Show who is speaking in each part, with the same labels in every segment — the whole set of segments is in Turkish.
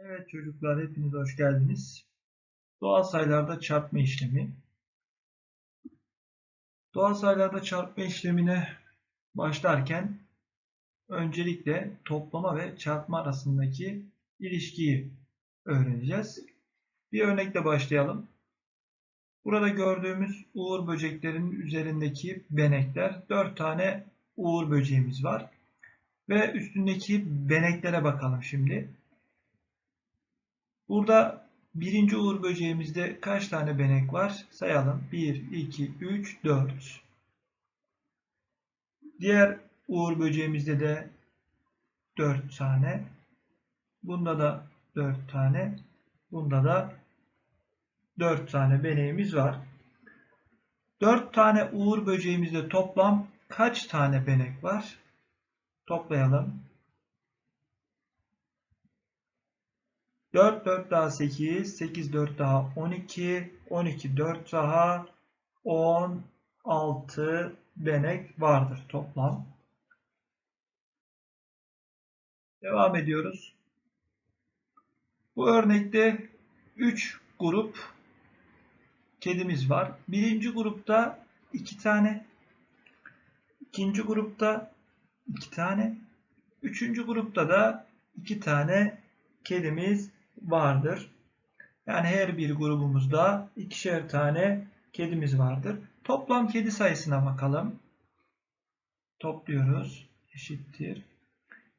Speaker 1: Evet çocuklar hepiniz hoş geldiniz. Doğal sayılarda çarpma işlemi. Doğal sayılarda çarpma işlemine başlarken öncelikle toplama ve çarpma arasındaki ilişkiyi öğreneceğiz. Bir örnekle başlayalım. Burada gördüğümüz uğur böceklerinin üzerindeki benekler 4 tane uğur böceğimiz var. Ve üstündeki beneklere bakalım şimdi. Burada birinci uğur böceğimizde kaç tane benek var? Sayalım. 1, 2, 3, 4. Diğer uğur böceğimizde de 4 tane. Bunda da 4 tane. Bunda da 4 tane beneğimiz var. 4 tane uğur böceğimizde toplam kaç tane benek var? Toplayalım. 4 4 daha 8, 8 4 daha 12, 12 4 daha 16 benek vardır toplam. Devam ediyoruz. Bu örnekte 3 grup kedimiz var. Birinci grupta 2 tane, ikinci grupta 2 tane, üçüncü grupta da 2 tane kedimiz vardır. Yani her bir grubumuzda ikişer tane kedimiz vardır. Toplam kedi sayısına bakalım. Topluyoruz. Eşittir.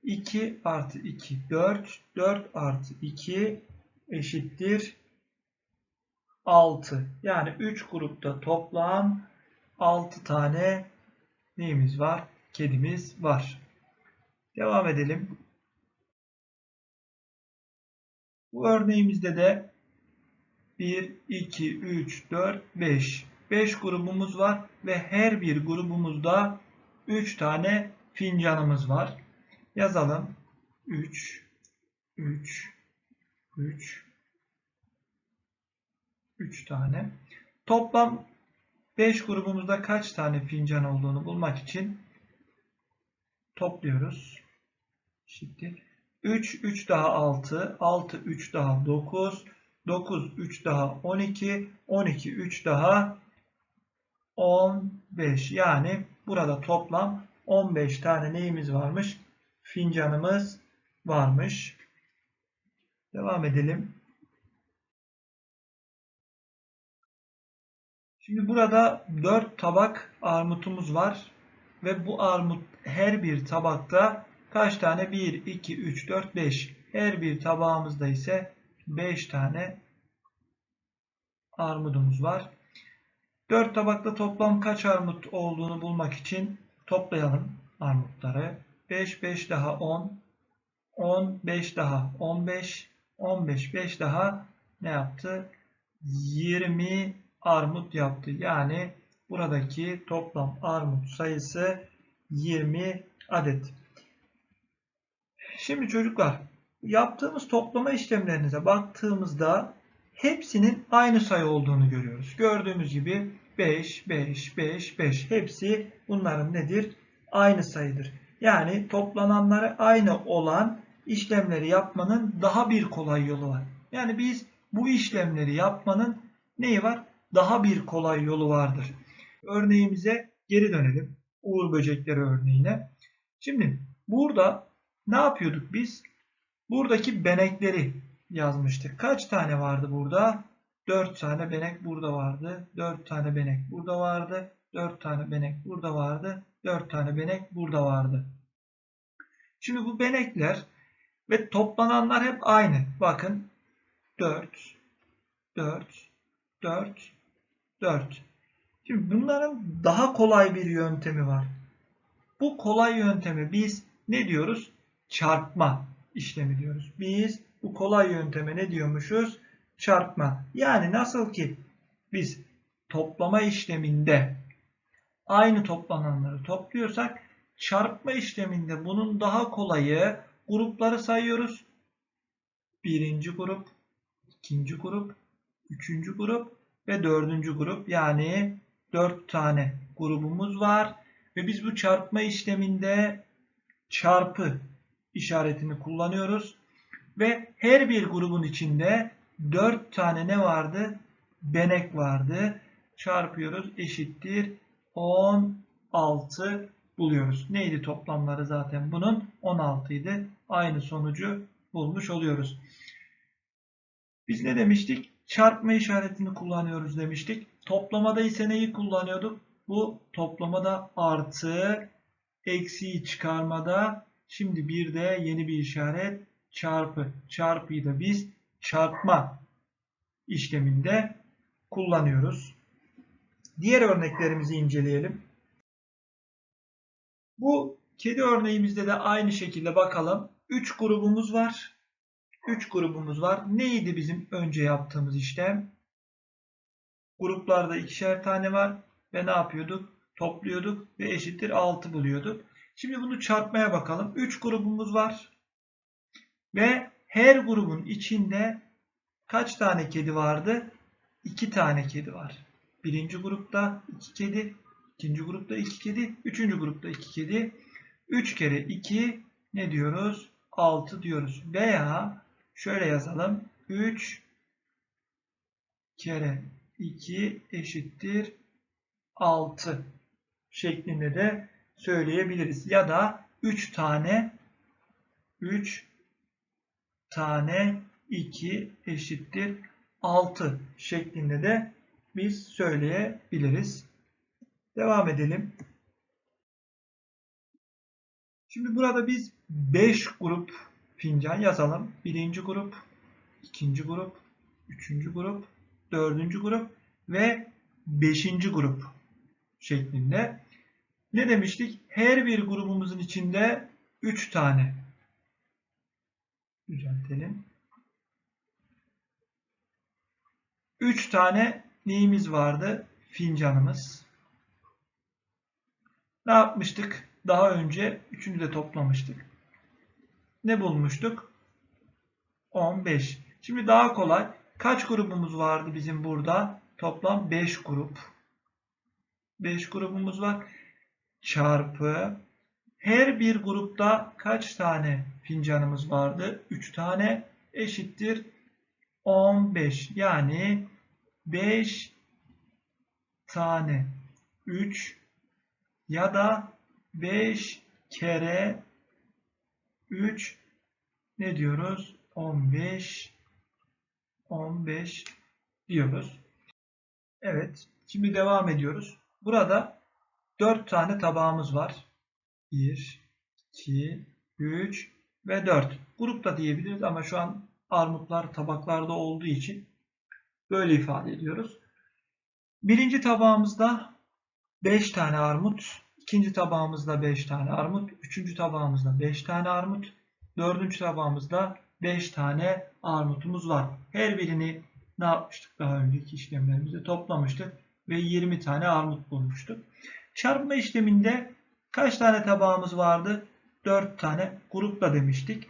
Speaker 1: 2 artı 2 4. 4 artı 2 eşittir 6. Yani 3 grupta toplam 6 tane neyimiz var? Kedimiz var. Devam edelim. Bu örneğimizde de 1, 2, 3, 4, 5. 5 grubumuz var ve her bir grubumuzda 3 tane fincanımız var. Yazalım. 3, 3, 3, 3 tane. Toplam 5 grubumuzda kaç tane fincan olduğunu bulmak için topluyoruz. Eşittir. 3, 3 daha 6, 6, 3 daha 9, 9, 3 daha 12, 12, 3 daha 15. Yani burada toplam 15 tane neyimiz varmış? Fincanımız varmış. Devam edelim. Şimdi burada 4 tabak armutumuz var. Ve bu armut her bir tabakta Kaç tane? 1, 2, 3, 4, 5. Her bir tabağımızda ise 5 tane armudumuz var. 4 tabakta toplam kaç armut olduğunu bulmak için toplayalım armutları. 5, 5 daha 10. 10, 5 daha 15. 15, 5 daha ne yaptı? 20 armut yaptı. Yani buradaki toplam armut sayısı 20 adet. Şimdi çocuklar yaptığımız toplama işlemlerinize baktığımızda hepsinin aynı sayı olduğunu görüyoruz. Gördüğümüz gibi 5, 5, 5, 5 hepsi bunların nedir? Aynı sayıdır. Yani toplananları aynı olan işlemleri yapmanın daha bir kolay yolu var. Yani biz bu işlemleri yapmanın neyi var? Daha bir kolay yolu vardır. Örneğimize geri dönelim. Uğur böcekleri örneğine. Şimdi burada ne yapıyorduk biz? Buradaki benekleri yazmıştık. Kaç tane vardı burada? 4 tane benek burada vardı. 4 tane benek burada vardı. 4 tane benek burada vardı. 4 tane benek burada vardı. Şimdi bu benekler ve toplananlar hep aynı. Bakın 4, 4, 4, 4. Şimdi bunların daha kolay bir yöntemi var. Bu kolay yöntemi biz ne diyoruz? Çarpma işlemi diyoruz. Biz bu kolay yönteme ne diyormuşuz? Çarpma. Yani nasıl ki biz toplama işleminde aynı toplananları topluyorsak çarpma işleminde bunun daha kolayı grupları sayıyoruz. Birinci grup, ikinci grup, üçüncü grup ve dördüncü grup yani dört tane grubumuz var ve biz bu çarpma işleminde çarpı işaretini kullanıyoruz. Ve her bir grubun içinde 4 tane ne vardı? Benek vardı. Çarpıyoruz eşittir 16 buluyoruz. Neydi toplamları zaten bunun? 16 idi. Aynı sonucu bulmuş oluyoruz. Biz ne demiştik? Çarpma işaretini kullanıyoruz demiştik. Toplamada ise neyi kullanıyorduk? Bu toplamada artı, eksiği çıkarmada şimdi bir de yeni bir işaret çarpı. Çarpıyı da biz çarpma işleminde kullanıyoruz. Diğer örneklerimizi inceleyelim. Bu kedi örneğimizde de aynı şekilde bakalım. 3 grubumuz var. 3 grubumuz var. Neydi bizim önce yaptığımız işlem? Gruplarda ikişer tane var ve ne yapıyorduk? Topluyorduk ve eşittir 6 buluyorduk. Şimdi bunu çarpmaya bakalım. 3 grubumuz var. Ve her grubun içinde kaç tane kedi vardı? 2 tane kedi var. Birinci grupta 2 kedi, ikinci grupta 2 kedi, üçüncü grupta 2 kedi. 3 kere 2 ne diyoruz? 6 diyoruz. Veya şöyle yazalım. 3 kere 2 eşittir 6 şeklinde de söyleyebiliriz. Ya da 3 tane 3 tane 2 eşittir 6 şeklinde de biz söyleyebiliriz. Devam edelim. Şimdi burada biz 5 grup fincan yazalım. Birinci grup, ikinci grup, üçüncü grup, dördüncü grup ve beşinci grup şeklinde. Ne demiştik? Her bir grubumuzun içinde 3 tane. Düzeltelim. 3 tane neyimiz vardı? Fincanımız. Ne yapmıştık? Daha önce üçünü de toplamıştık. Ne bulmuştuk? 15. Şimdi daha kolay. Kaç grubumuz vardı bizim burada? Toplam 5 grup. 5 grubumuz var. Çarpı her bir grupta kaç tane fincanımız vardı? 3 tane eşittir 15. Yani 5 tane 3 ya da 5 kere 3 ne diyoruz? 15 15 diyoruz. Evet. Şimdi devam ediyoruz. Burada 4 tane tabağımız var. 1, 2, 3 ve 4. Grupta diyebiliriz ama şu an armutlar tabaklarda olduğu için böyle ifade ediyoruz. Birinci tabağımızda 5 tane armut, ikinci tabağımızda 5 tane armut, üçüncü tabağımızda 5 tane armut, dördüncü tabağımızda 5 tane armutumuz var. Her birini ne yapmıştık daha önceki işlemlerimizde toplamıştık ve 20 tane armut bulmuştuk. Çarpma işleminde kaç tane tabağımız vardı? 4 tane grupla demiştik.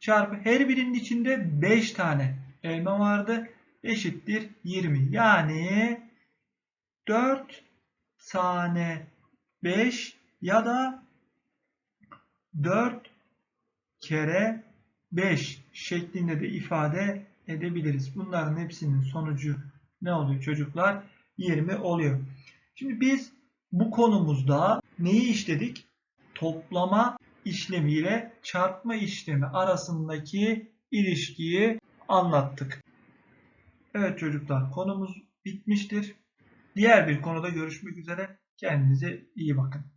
Speaker 1: Çarpı her birinin içinde 5 tane elma vardı. Eşittir 20. Yani 4 tane 5 ya da 4 kere 5 şeklinde de ifade edebiliriz. Bunların hepsinin sonucu ne oluyor çocuklar? 20 oluyor. Şimdi biz bu konumuzda neyi işledik? Toplama işlemiyle çarpma işlemi arasındaki ilişkiyi anlattık. Evet çocuklar konumuz bitmiştir. Diğer bir konuda görüşmek üzere. Kendinize iyi bakın.